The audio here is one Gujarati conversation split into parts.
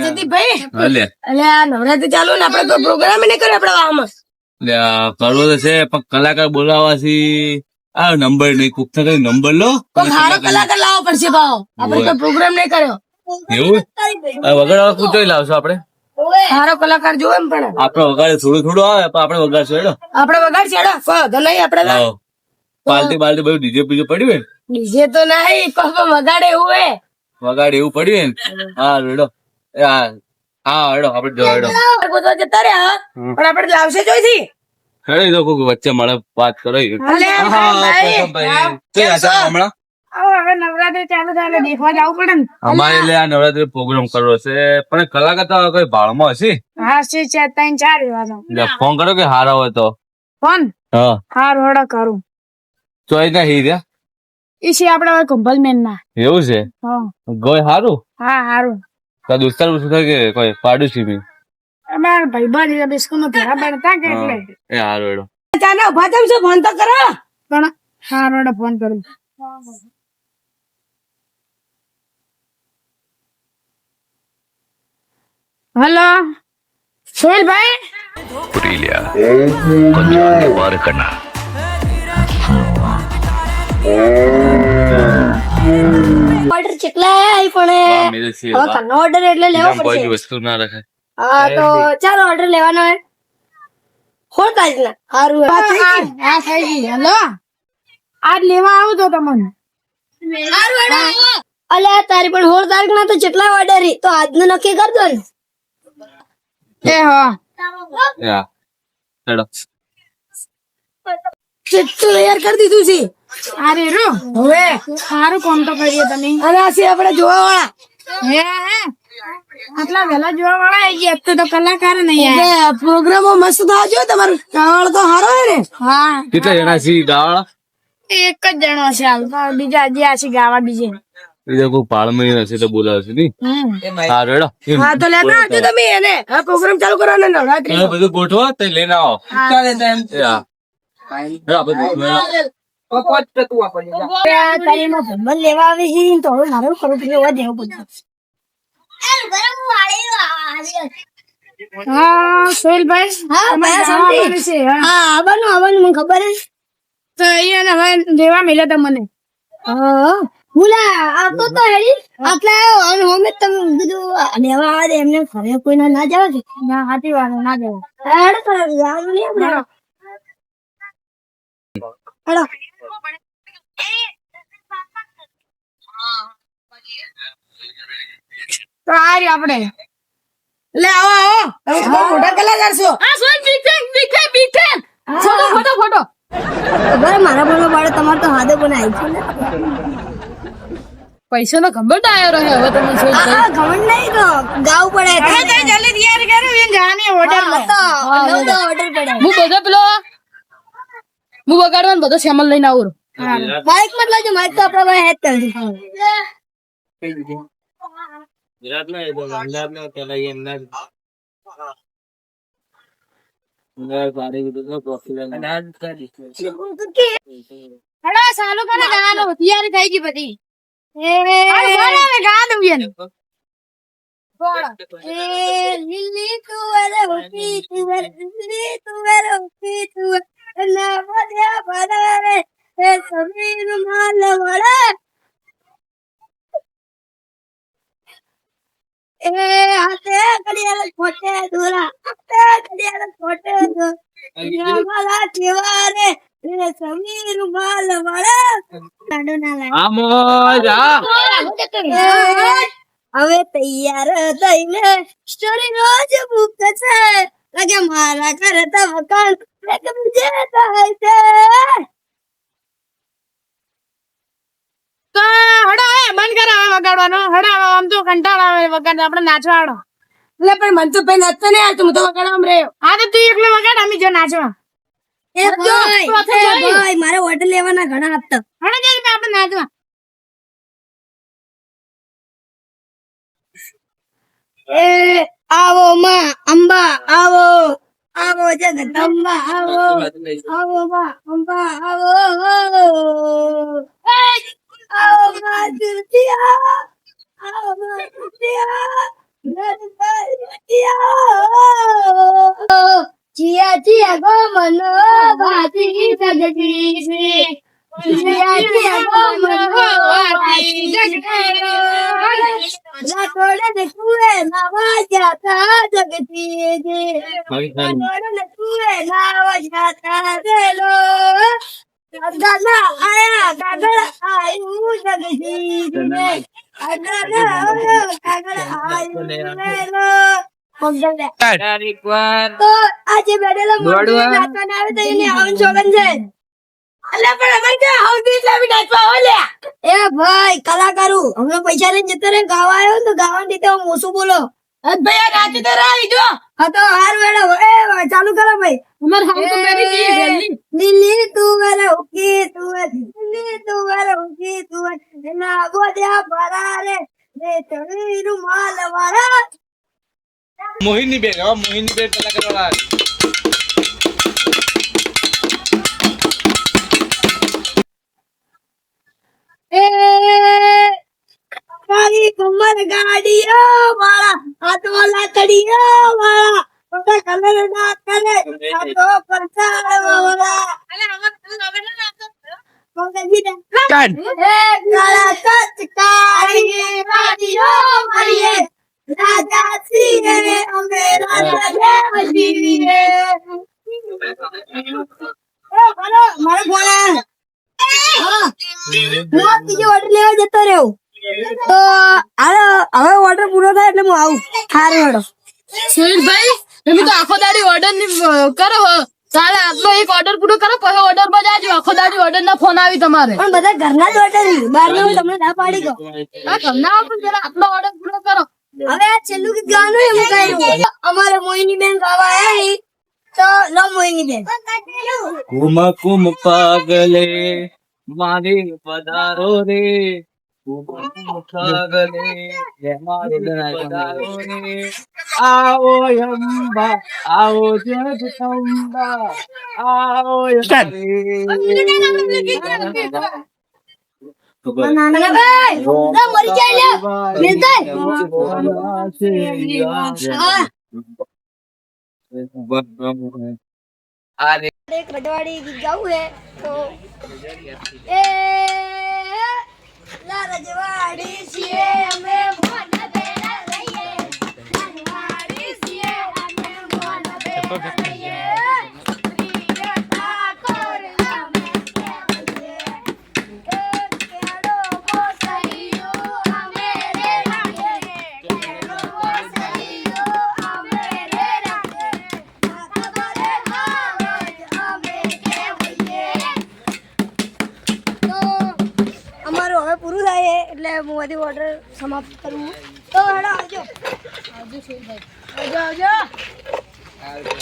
આ નવરાત્રી ચાલુ ને આપડે પ્રોગ્રામ નહીં કર્યો આપડે કરવો તો છે પણ કલાકાર બોલાવવાથી આ નંબર નહીં કુક કઈ નંબર લો. સારો કલાકાર લાવવો પડશે ભાવ. આપડે તો પ્રોગ્રામ નહીં કર્યો. એવું? આ વગાડવા કુટોય લાવશો આપણે? સારો કલાકાર જોવે એમ પણ. આપડે વગાડે થોડું થોડું આવે પણ આપણે વગાડશું આપડે વગાડશે કોઈ વાંધો નહીં આપડે પાલટી બાલટી બધું ડીજે બીજે પડ્યું ડીજે તો નહીં કોઈ વગાડે એવું હે વગાડે એવું પડ્યું હા એ હા હેડો આપણે જો હેડો. બધો જતા રહ્યા પણ આપડે લાવશે જોઈથી? હેડો એ તો કોક વચ્ચે મળે વાત કરો હમણાં? હવે નવરાત્રી ચાલુ થાય એટલે દેખવા જવું પડે ને. અમારે એટલે આ નવરાત્રી પ્રોગ્રામ કરવો છે. પણ કલાકાર તો કોઈ ભાળમાં હશે? હા છે ચાર ત્રણ ચાર ફોન કરો કે હારા હોય તો? ફોન? હા. હાર હોડો કરું. ચોઈ ના હી રહ્યા ઈ છે આપડે કુંભલ મેન ના એવું છે? હા. ગોય હારું? હા હારું. તાર દોસ્તાર શું થાય કે કોઈ પાડોશી બી અમાર ભાઈબંધ એ બિસ્કુટ નું ઘરા બનતા કે એટલે એ હારો એડો ચાલો ઉભા થાવ છો ફોન તો કરો પણ હારો એડો ફોન કરું हेलो सुहेल भाई पुरीलिया पंजाब पार करना Oh ઓર્ડર કેટલા આઈ પણ હવે કનો ઓર્ડર એટલે લેવો કોઈ પડશે. વસ્તુ ના રખાય હા તો ચાલો ઓર્ડર લેવાનો હે. સોળ ના હારું આ થઈ ગઈ. હેલો. આજ લેવા આવું તો તમને. અલ્યા તારી પણ હોળ તારીખ ના તો કેટલા ઓર્ડર તો આજનું નક્કી કર દો ને. એ હા. હેડો. કેટલું તૈયાર કરી દીધું છે. અરે રો હવે? સારું કામ તો કરીએ તમે. અરે આસી આપણે જોવા વાળા હે હે. આટલા વેલા જોવા વાળા આવી ગયા. તો તો કલાકાર નહીં આ પ્રોગ્રામો મસ્ત જોઈએ તમારું ગાવાળ તો હારો હે ને. હા. કેટલા જણા છે ગાવાળ એક જ જણો છે હાલ. તો બીજા હજી આ છે ગાવા બીજે બીજા કોઈ પાળમણી હશે તો બોલાવશે નહીં? હા રેડો. હા તો લેતા આવજો તમે એને. હા પ્રોગ્રામ ચાલુ કરવાનો નવરાત્રી. બધું ગોઠવો તો લઈને આવો. એ હા લેવા આવે છે તો હવે મારે ખરું લેવા દેવું બધું. હા સોહેલભાઈ હા, તમારે ભાઈ, જવાનું છે હા. હા આવવાનું આવવાનું મને ખબર હે તો અહીંયા હવે લેવા મળ્યા તમને હા મુલા આવતો તો હેડી આટલા અને અમે તમે કીધું લેવા આવે એમને ઘરે કોઈને ના જવા કે ના હાથી વાત ના જવું હેડ તો જવાનું નહીં હેડો. તો આ રહ્યો આપણે. લે આવો આવો. તમે બહુ મોટા કલાકાર છો. હા સોન બીકે બીકે બીઠેન ફોટો ફોટો ફોટો. ખબર મારા બોલવા બાળે તમારે તો હાથે પણ આવી છે ને. પૈસો નો ખબર તો આવ્યો રહ્યો હવે તમે શું આ આ નહીં તો. ગાવ પડે. હવે તો જલ્દી તૈયાર કરો એમ જાની ઓર્ડર હા, તો ઓર્ડર પડે. હું બધો પેલો હું બગાડવાનો બધો સેમલ લઈને આવું બાઈકમાં જ લાવજો માઇક તો આપણા પાસે હેડ કરી હેડો ચાલુ કરો ગાવાનું તૈયાર થઈ ગઈ બધી. એ ગા દઉં એને. એ લીલી તુવર ઉઠી તુવર લીલી હવે તૈયાર થઈને સ્ટોરી રોજ બુક છે લાગે મારા ઘરે તો વખાણ એક બીજે થાય છે. તો હડો મન કરાવે વગાડવાનો. હડો આમ તો કંટાળો આવે વગાડ આપણે નાચવા હડો એટલે પણ મન તો પેલા નાચતો નહીં આવતું હું તો વગાડવા રહ્યો. હા તો તું એકલો વગાડ અમે જો નાચવા. એ ભાઈ ભાઈ મારે ઓર્ડર લેવાના ઘણા હતા. હડો જલ્દી આપણે નાચવા. એ આવો માં અંબા આવો. આવો જગદંબા આવો. આવો માં અંબા આવો. આવો માં દુધિયા આવો. માં Tia tia como no va a ti que te crisi. Tia tia va a que te. La cola de tu e ma que ti e ti. La cola de tu. દાદા આયા કાગળ આયુ છે. કાગળ આયો પૈસા લઈને જતો રે ગાવા આવ્યો તો ગાવાની રીતે હું મોસું બોલો. ભાઈ નાચી તો રહી જો. હા તો હાર વેડો એ ચાલુ કરો ભાઈ. અમાર હાવ તો કરી દઈએ જલ્દી લીલી તું વેલે ઉકી તું લીલી તું વેલે ઉકી તું એના ગોદ્યા ભરા રે. રે તણી રૂમાલ વાળા. મોહિની બેન મોહિની બેન પેલા વાળા. મારી કમર ગાડીઓ મારા હાથવાલા લાકડીઓ મારા. મોટા કલર ના કરે. આ તો પરસાળ વાળા મગજી ને કાઢ એ કાળા કચકારી ગાડીઓ મારીએ. રાજા સિંહે અમે રાજા દેવજીએ એ મારો મારો ફોન હા. હું બીજો ઓર્ડર લેવા જતો રહ્યો. તો હાલો હવે ઓર્ડર પૂરો થાય એટલે હું આવું. સારું હેડો સુરેશભાઈ તમે તો આખો દાડી ઓર્ડરની કરો હો. ચાલે આટલો એક ઓર્ડર પૂરો કરો પછી ઓર્ડરમાં જાજો. આખો દાડી ઓર્ડર ના ફોન આવી તમારે. પણ બધા ઘરના જ ઓર્ડર બહાર હું તમને ના પાડી ગયો આ તમને આપો જરા આટલો ઓર્ડર પૂરો કરો. હવે આ છેલ્લું ગીત ગાવાનું એમ કહ્યું અમારે મોહિની બેન ગાવા આયા તો લો મોહિની બેન કુમ કુમ પાગલે મારે પધારો રે. આવો અંબા આવો જગદંબા આવો એક રજવાડી ગાવું હે તો એ લા રજવાડી હું ઓર્ડર સમાપ્ત કરું તો હેડો આવજો. આવજો આવજો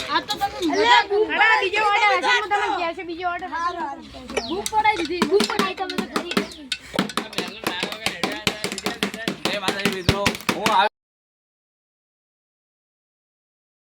આ તો તમે મજા બીજો ઓર્ડર બુક પડાવી દીધી બુક પડાવી તમે તો કરી મિત્રો હું આવી